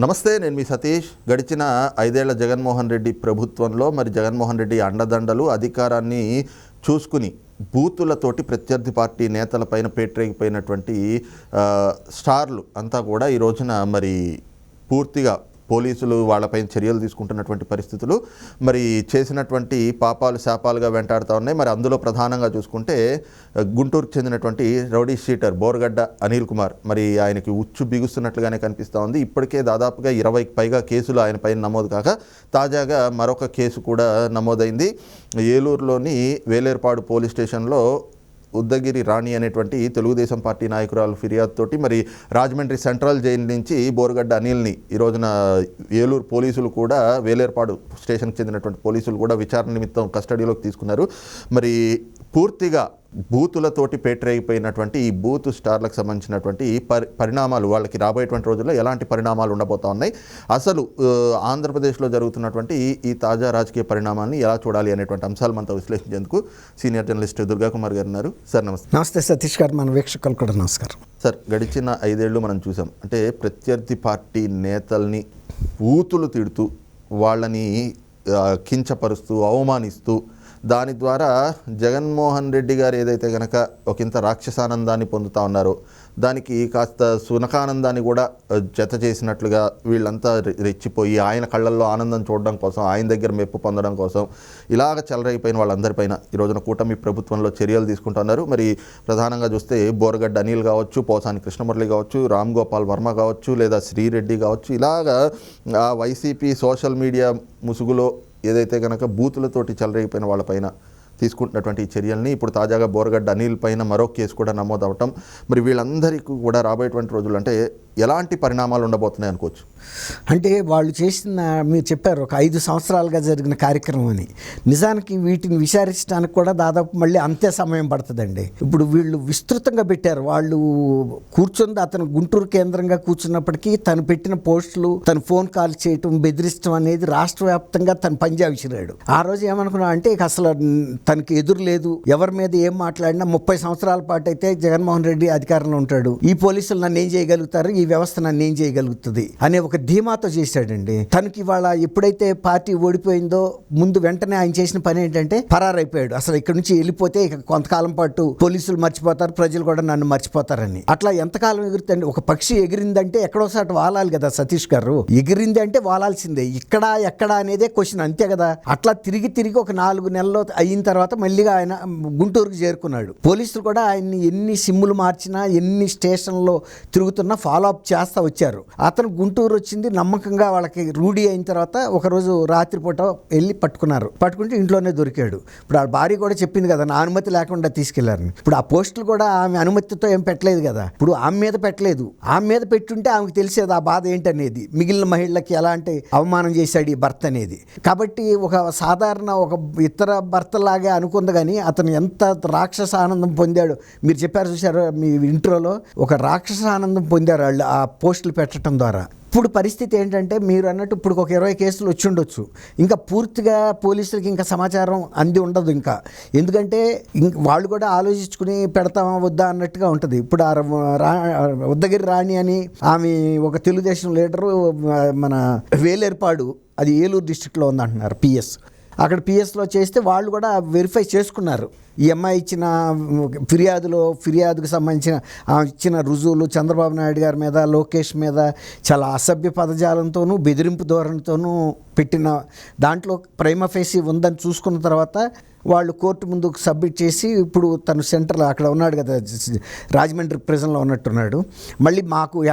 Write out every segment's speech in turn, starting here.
నమస్తే నేను మీ సతీష్. గడిచిన ఐదేళ్ళ జగన్మోహన్ రెడ్డి ప్రభుత్వంలో మరి జగన్మోహన్ రెడ్డి అండదండలు అధికారాన్ని చూసుకుని బూతులతోటి ప్రత్యర్థి పార్టీ నేతలపైన పేటరేగిపోయినటువంటి ఆ, స్టార్లు అంతా కూడా ఈ రోజున మరి పూర్తిగా పోలీసులు వాళ్ళపైన చర్యలు తీసుకుంటున్నటువంటి పరిస్థితులు మరి చేసినటువంటి పాపాలు శాపాలుగా వెంటాడుతూ ఉన్నాయి. మరి అందులో ప్రధానంగా చూసుకుంటే గుంటూరుకు చెందినటువంటి రౌడీ షీటర్ బోర్గడ్డ అనిల్ కుమార్ మరి ఆయనకి ఉచ్చు బిగుస్తున్నట్లుగానే కనిపిస్తూ ఉంది. ఇప్పటికే దాదాపుగా ఇరవైకి పైగా కేసులు ఆయన పైన నమోదు కాక తాజాగా మరొక కేసు కూడా నమోదైంది. ఏలూరులోని వేలేర్పాడు పోలీస్ స్టేషన్లో ఉద్దగిరి రాణి అనేటువంటి తెలుగుదేశం పార్టీ నాయకురాలు ఫిర్యాదుతోటి మరి రాజమండ్రి సెంట్రల్ జైలు నుంచి బోరుగడ్డ అనిల్ని ఈ రోజున ఏలూరు పోలీసులు కూడా వేలేర్పాడు స్టేషన్కి చెందినటువంటి పోలీసులు కూడా విచారణ నిమిత్తం కస్టడీలోకి తీసుకున్నారు. మరి పూర్తిగా బూతులతోటి పేటరైపోయినటువంటి ఈ బూత్ స్టార్లకు సంబంధించినటువంటి ఈ పరి పరిణామాలు వాళ్ళకి రాబోయేటువంటి రోజుల్లో ఎలాంటి పరిణామాలు ఉండబోతా ఉన్నాయి అసలు ఆంధ్రప్రదేశ్లో జరుగుతున్నటువంటి ఈ ఈ తాజా రాజకీయ పరిణామాన్ని ఎలా చూడాలి అనేటువంటి అంశాలు మనతో విశ్లేషించేందుకు సీనియర్ జర్నలిస్ట్ దుర్గా కుమార్ గారు ఉన్నారు. సార్ నమస్తే. నమస్తే సతీష్ గారు మన వీక్షకులు కూడా నమస్కారం. సార్ గడిచిన ఐదేళ్ళు మనం చూసాం. అంటే ప్రత్యర్థి పార్టీ నేతల్ని ఊతులు తిడుతూ వాళ్ళని కించపరుస్తూ అవమానిస్తూ దాని ద్వారా జగన్మోహన్ రెడ్డి గారు ఏదైతే కనుక ఒకంత రాక్షసానందాన్ని పొందుతా ఉన్నారో దానికి కాస్త సునకానందాన్ని కూడా జత చేసినట్లుగా వీళ్ళంతా రెచ్చిపోయి ఆయన కళ్ళల్లో ఆనందం చూడడం కోసం ఆయన దగ్గర మెప్పు పొందడం కోసం ఇలాగ చెలరైపోయిన వాళ్ళందరిపైన ఈ రోజున కూటమి ప్రభుత్వంలో చర్యలు తీసుకుంటున్నారు మరి ప్రధానంగా చూస్తే బోరగడ్డ అనిల్ కావచ్చు పోసాని కృష్ణమురళి కావచ్చు రామ్ గోపాల్ వర్మ కావచ్చు లేదా శ్రీరెడ్డి కావచ్చు ఇలాగా ఆ వైసీపీ సోషల్ మీడియా ముసుగులో ఏదైతే కనుక బూతులతోటి చెలరైపోయిన వాళ్ళపైన తీసుకుంటున్నటువంటి చర్యల్ని ఇప్పుడు తాజాగా బోరగడ్డ అనిల్ పైన మరో కేసు కూడా నమోదు మరి వీళ్ళందరికీ కూడా రాబోయేటువంటి రోజులు అంటే ఎలాంటి పరిణామాలు ఉండబోతున్నాయి అనుకోవచ్చు? అంటే వాళ్ళు చేసిన మీరు చెప్పారు ఒక ఐదు సంవత్సరాలుగా జరిగిన కార్యక్రమం అని. నిజానికి వీటిని విచారించడానికి కూడా దాదాపు మళ్ళీ అంతే సమయం పడుతుందండి. ఇప్పుడు వీళ్ళు విస్తృతంగా పెట్టారు. వాళ్ళు కూర్చుంది అతను గుంటూరు కేంద్రంగా కూర్చున్నప్పటికీ తను పెట్టిన పోస్టులు తను ఫోన్ కాల్ చేయటం బెదిరించడం అనేది రాష్ట్ర వ్యాప్తంగా తను పంజా విసిరాడు ఆ రోజు ఏమనుకున్నా అంటే ఇక అసలు తనకి ఎదురు లేదు. ఎవరి మీద ఏం మాట్లాడినా ముప్పై సంవత్సరాల పాటు అయితే జగన్మోహన్ రెడ్డి అధికారంలో ఉంటాడు. ఈ పోలీసులు నన్ను ఏం చేయగలుగుతారు? ఈ వ్యవస్థ నన్ను ఏం చేయగలుగుతుంది? అనే ఒక ధీమాతో చేశాడండి. తనకి ఇవాళ ఎప్పుడైతే పార్టీ ఓడిపోయిందో ముందు వెంటనే ఆయన చేసిన పని ఏంటంటే పరారైపోయాడు. అసలు ఇక్కడ నుంచి వెళ్ళిపోతే ఇక కొంతకాలం పాటు పోలీసులు మర్చిపోతారు ప్రజలు కూడా నన్ను మర్చిపోతారని. అట్లా ఎంతకాలం ఎగురుతండి ఒక పక్షి ఎగిరిందంటే ఎక్కడోసారి వాలాలి కదా సతీష్ గారు. ఎగిరింది అంటే వాలాల్సిందే. ఇక్కడ ఎక్కడ అనేదే క్వశ్చన్ అంతే కదా. అట్లా తిరిగి తిరిగి ఒక నాలుగు నెలల్లో అయిన తర్వాత తర్వాత మళ్ళీగా ఆయన గుంటూరుకు చేరుకున్నాడు. పోలీసులు కూడా ఆయన్ని ఎన్ని సిమ్ములు మార్చినా ఎన్ని స్టేషన్లో తిరుగుతున్నా ఫాలో అప్ చేస్తా వచ్చారు. అతను గుంటూరు వచ్చింది నమ్మకంగా వాళ్ళకి రూఢీ అయిన తర్వాత ఒకరోజు రాత్రిపూట వెళ్ళి పట్టుకున్నారు. పట్టుకుంటే ఇంట్లోనే దొరికాడు. ఇప్పుడు ఆ భార్య కూడా చెప్పింది కదా నా అనుమతి లేకుండా తీసుకెళ్ళారని. ఇప్పుడు ఆ పోస్టులు కూడా ఆమె అనుమతితో ఏం పెట్టలేదు కదా. ఇప్పుడు ఆమె మీద పెట్టలేదు. ఆమె మీద పెట్టుంటే ఆమెకు తెలిసేది ఆ బాధ ఏంటనేది. మిగిలిన మహిళలకి ఎలాంటి అవమానం చేశాడు ఈ భర్త అనేది. కాబట్టి ఒక సాధారణ ఒక ఇతర భర్తలాగా అనుకుంది కానీ అతను ఎంత రాక్షస ఆనందం పొందాడు. మీరు చెప్పారు చూసారు మీ ఇంట్రోలో ఒక రాక్షస ఆనందం పొందారు వాళ్ళు ఆ పోస్టులు పెట్టడం ద్వారా. ఇప్పుడు పరిస్థితి ఏంటంటే మీరు అన్నట్టు ఇప్పుడు ఒక ఇరవై కేసులు వచ్చి ఉండొచ్చు. ఇంకా పూర్తిగా పోలీసులకి ఇంకా సమాచారం అంది ఉండదు ఇంకా. ఎందుకంటే ఇంక వాళ్ళు కూడా ఆలోచించుకుని పెడతామా వద్దా అన్నట్టుగా ఉంటుంది. ఇప్పుడు ఆ ఉద్దగిరి రాణి అని ఆమె ఒక తెలుగుదేశం లీడరు మన వేలేర్పాడు అది ఏలూరు డిస్టిక్లో ఉందంటున్నారు పిఎస్ అక్కడ పిఎస్లో చేస్తే వాళ్ళు కూడా వెరిఫై చేసుకున్నారు. ఈ అమ్మాయి ఇచ్చిన ఫిర్యాదులో ఫిర్యాదుకు సంబంధించిన ఇచ్చిన రుజువులు చంద్రబాబు నాయుడు గారి మీద లోకేష్ మీద చాలా అసభ్య పదజాలంతోనూ బెదిరింపు ధోరణితోనూ పెట్టిన దాంట్లో ప్రైమ ఫేసి ఉందని చూసుకున్న తర్వాత వాళ్ళు కోర్టు ముందుకు సబ్మిట్ చేసి ఇప్పుడు తను సెంటర్లో అక్కడ ఉన్నాడు కదా రాజమండ్రి ప్రిజన్లో ఉన్నట్టున్నాడు. మళ్ళీ మాకు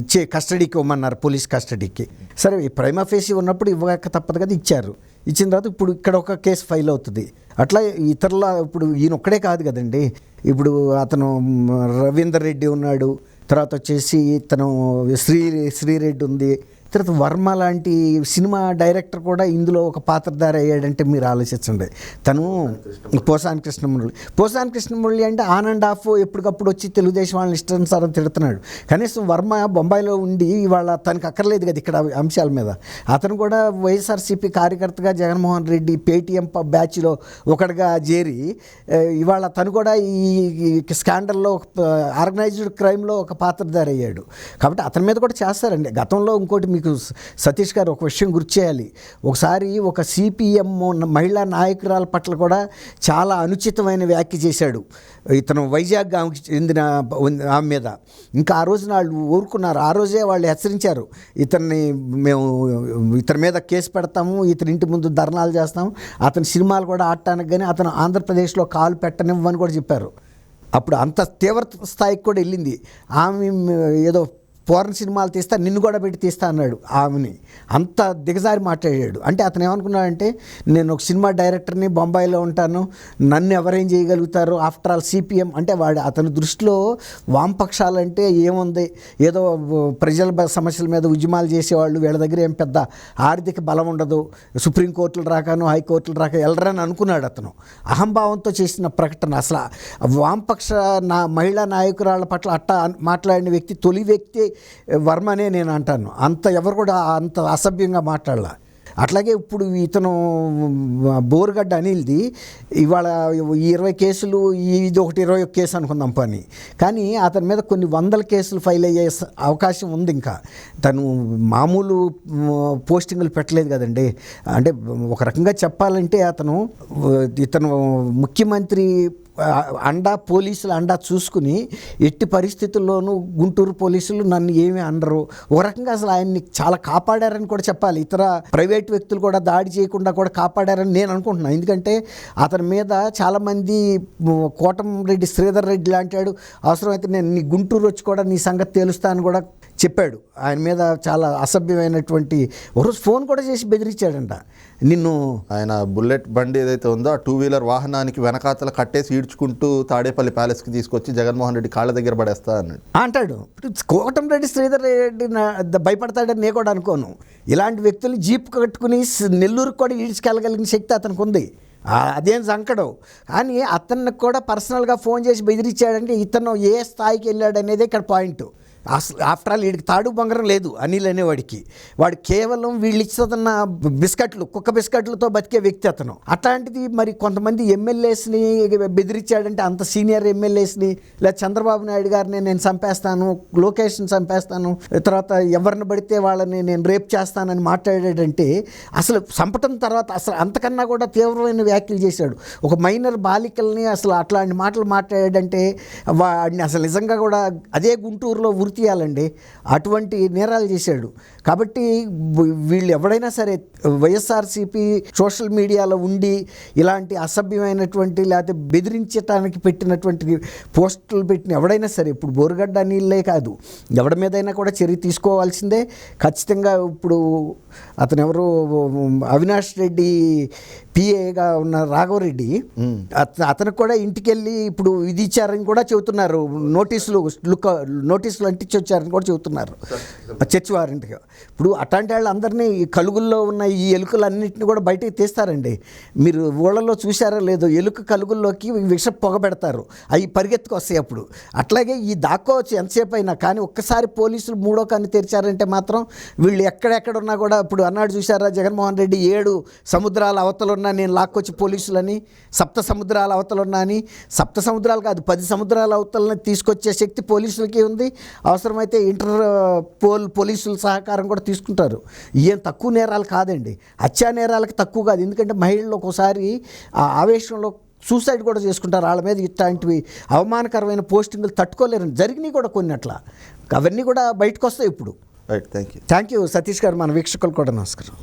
ఇచ్చే కస్టడీకి ఇవ్వమన్నారు పోలీస్ కస్టడీకి. సరే ఈ ఫేసి ఉన్నప్పుడు ఇవ్వక తప్పదు కదా ఇచ్చారు. ఇచ్చిన తర్వాత ఇప్పుడు ఇక్కడ ఒక కేసు ఫైల్ అవుతుంది. అట్లా ఇతరుల ఇప్పుడు ఈయన ఒక్కడే కాదు కదండి. ఇప్పుడు అతను రవీందర్ రెడ్డి ఉన్నాడు. తర్వాత వచ్చేసి తను శ్రీ శ్రీరెడ్డి ఉంది. తర్వాత వర్మ లాంటి సినిమా డైరెక్టర్ కూడా ఇందులో ఒక పాత్రధారి అయ్యాడంటే మీరు ఆలోచించండి. తను పోసాని కృష్ణమురళి పోసాని కృష్ణమురళి అంటే ఆన్ అండ్ ఆఫ్ ఎప్పటికప్పుడు వచ్చి తెలుగుదేశం వాళ్ళని ఇష్టానుసారం తిడుతున్నాడు. కనీసం వర్మ బొంబాయిలో ఉండి ఇవాళ తనకు అక్కర్లేదు కదా ఇక్కడ అంశాల మీద. అతను కూడా వైఎస్ఆర్సీపీ కార్యకర్తగా జగన్మోహన్ రెడ్డి పేటీఎం బ్యాచ్లో ఒకటిగా చేరి ఇవాళ తను కూడా ఈ స్కాండల్లో ఆర్గనైజ్డ్ క్రైమ్లో ఒక పాత్రధారి అయ్యాడు. కాబట్టి అతని మీద కూడా చేస్తారండి. గతంలో ఇంకోటి మీకు సతీష్ గారు ఒక విషయం గుర్తు చేయాలి. ఒకసారి ఒక సిపిఎం మహిళా నాయకురాల పట్ల కూడా చాలా అనుచితమైన వ్యాఖ్య చేశాడు. ఇతను వైజాగ్ ఆమెకి చెందిన ఆమె మీద. ఇంకా ఆ రోజున వాళ్ళు ఊరుకున్నారు. ఆ రోజే వాళ్ళు హెచ్చరించారు. ఇతన్ని మేము ఇతని మీద కేసు పెడతాము ఇతని ఇంటి ముందు ధర్నాలు చేస్తాము అతని సినిమాలు కూడా ఆడటానికి కానీ అతను ఆంధ్రప్రదేశ్లో కాలు పెట్టనివ్వని కూడా చెప్పారు. అప్పుడు అంత తీవ్ర స్థాయికి కూడా వెళ్ళింది. ఆమె ఏదో పోరన్ సినిమాలు తీస్తా నిన్ను కూడా పెట్టి తీస్తా అన్నాడు ఆమెని. అంత దిగజారి మాట్లాడాడు. అంటే అతను ఏమనుకున్నాడంటే నేను ఒక సినిమా డైరెక్టర్ని బొంబాయిలో ఉంటాను నన్ను ఎవరేం చేయగలుగుతారు? ఆఫ్టర్ ఆల్ సిపిఎం అంటే వాడు అతని దృష్టిలో వామపక్షాలంటే ఏముంది? ఏదో ప్రజల సమస్యల మీద ఉద్యమాలు చేసేవాళ్ళు వీళ్ళ దగ్గర ఏం పెద్ద ఆర్థిక బలం ఉండదు. సుప్రీంకోర్టులు రాకాను హైకోర్టులు రాక వెళ్ళరని అనుకున్నాడు అతను. అహంభావంతో చేసిన ప్రకటన. అసలు వామపక్ష నా మహిళా నాయకురాళ్ళ పట్ల అట్ట మాట్లాడిన వ్యక్తి తొలి వ్యక్తి వర్మనే నేను అంటాను. అంత ఎవరు కూడా అంత అసభ్యంగా మాట్లాడాల. అట్లాగే ఇప్పుడు ఇతను బోరుగడ్డ అనిల్ది ఇవాళ ఇరవై కేసులు ఇది ఒకటి ఇరవై ఒక కేసు అనుకుందాం పని. కానీ అతని మీద కొన్ని వందల కేసులు ఫైల్ అయ్యే అవకాశం ఉంది ఇంకా. తను మామూలు పోస్టింగులు పెట్టలేదు కదండి. అంటే ఒక రకంగా చెప్పాలంటే అతను ఇతను ముఖ్యమంత్రి అండా పోలీసులు అండా చూసుకుని ఎట్టి పరిస్థితుల్లోనూ గుంటూరు పోలీసులు నన్ను ఏమి అనరు. ఒక రకంగా అసలు ఆయన్ని చాలా కాపాడారని కూడా చెప్పాలి. ఇతర ప్రైవేట్ వ్యక్తులు కూడా దాడి చేయకుండా కూడా కాపాడారని నేను అనుకుంటున్నాను. ఎందుకంటే అతని మీద చాలామంది కోటం రెడ్డి శ్రీధర్ రెడ్డి లాంటాడు అవసరమైతే నేను నీ గుంటూరు వచ్చి కూడా నీ సంగతి తేలుస్తాను కూడా చెప్పాడు. ఆయన మీద చాలా అసభ్యమైనటువంటి ఒకరోజు ఫోన్ కూడా చేసి బెదిరించాడంట. నిన్ను ఆయన బుల్లెట్ బండి ఏదైతే ఉందో ఆ టూ వీలర్ వాహనానికి వెనకాతల కట్టేసి ఈడ్చుకుంటూ తాడేపల్లి ప్యాలెస్కి తీసుకొచ్చి జగన్మోహన్ రెడ్డి కాళ్ళ దగ్గర పడేస్తా అన్నాడు. అంటాడు. ఇప్పుడు కోటంరెడ్డి శ్రీధర్ రెడ్డి భయపడతాడని నేను కూడా అనుకోను. ఇలాంటి వ్యక్తులు జీప్ కట్టుకుని నెల్లూరుకు కూడా ఈడ్చుకెళ్ళగలిగిన శక్తి అతనికి ఉంది. అదేం సంకడం కానీ అతన్ని కూడా పర్సనల్గా ఫోన్ చేసి బెదిరించాడంటే ఇతను ఏ స్థాయికి వెళ్ళాడు అనేది ఇక్కడ పాయింట్. అసలు ఆఫ్టర్ ఆల్ వీడికి తాడు బంగారం లేదు అనిల్ అనేవాడికి. వాడు కేవలం వీళ్ళు ఇస్తున్న బిస్కెట్లు కుక్క బిస్కెట్లతో బతికే వ్యక్తి అతను. అట్లాంటిది మరి కొంతమంది ఎమ్మెల్యేస్ని బెదిరించాడంటే అంత సీనియర్ ఎమ్మెల్యేస్ని లేదా చంద్రబాబు నాయుడు గారిని నేను చంపేస్తాను లోకేష్ని చంపేస్తాను తర్వాత ఎవరిని పడితే వాళ్ళని నేను రేప్ చేస్తానని మాట్లాడాడంటే అసలు చంపటం తర్వాత అసలు అంతకన్నా కూడా తీవ్రమైన వ్యాఖ్యలు చేశాడు. ఒక మైనర్ బాలికల్ని అసలు అట్లాంటి మాటలు మాట్లాడాడంటే వాడిని అసలు నిజంగా కూడా అదే గుంటూరులో ఉరి తీయాలండి. అటువంటి నేరాలు చేశాడు. కాబట్టి వీళ్ళు ఎవడైనా సరే వైఎస్ఆర్సీపీ సోషల్ మీడియాలో ఉండి ఇలాంటి అసభ్యమైనటువంటి లేకపోతే బెదిరించడానికి పెట్టినటువంటి పోస్టులు పెట్టిన ఎవడైనా సరే ఇప్పుడు బోరుగడ్డ నీళ్ళే కాదు. ఎవడి మీదైనా కూడా చర్య తీసుకోవాల్సిందే. ఖచ్చితంగా ఇప్పుడు అతను ఎవరు అవినాష్ రెడ్డి పిఏగా ఉన్న రాఘవరెడ్డి. అత అతనికి కూడా ఇంటికి వెళ్ళి ఇప్పుడు ఇచ్చారని కూడా చెబుతున్నారు. నోటీసులు లుక్ నోటీసులు అంటించి వచ్చారని కూడా చెబుతున్నారు చర్చి వారింటికి ఇప్పుడు అట్లాంటి వాళ్ళు అందరినీ ఈ కలుగుల్లో ఉన్న ఈ ఎలుకలన్నింటినీ కూడా బయటికి తీస్తారండి మీరు ఊళ్ళలో చూశారా లేదో ఎలుక కలుగుల్లోకి విష పొగ పెడతారు అవి పరిగెత్తుకు వస్తాయి అప్పుడు అట్లాగే ఈ దాక్కోవచ్చు ఎంతసేపు అయినా కానీ ఒక్కసారి పోలీసులు మూడో కన్ను తెరిచారంటే మాత్రం వీళ్ళు ఎక్కడెక్కడ ఉన్నా కూడా ఇప్పుడు అన్నాడు చూసారా జగన్మోహన్ రెడ్డి ఏడు సముద్రాల అవతలున్నా నేను లాక్కొచ్చి పోలీసులని సప్త సముద్రాల అవతలున్నా అని సప్త సముద్రాలు కాదు పది సముద్రాల అవతలని తీసుకొచ్చే శక్తి పోలీసులకి ఉంది అవసరమైతే ఇంటర్ పోల్ పోలీసుల సహకారం కూడా తీసుకుంటారు. ఏం తక్కువ నేరాలు కాదండి. హత్యా నేరాలకు తక్కువ కాదు. ఎందుకంటే మహిళలు ఒకసారి ఆ ఆవేశంలో సూసైడ్ కూడా చేసుకుంటారు. వాళ్ళ మీద ఇట్లాంటివి అవమానకరమైన పోస్టింగ్లు తట్టుకోలేరు జరిగినాయి కూడా కొన్ని అట్లా. అవన్నీ కూడా బయటకు వస్తాయి ఇప్పుడు. Right thank you thank you Satish garu. మన వీక్షకులు కూడా నమస్కారం.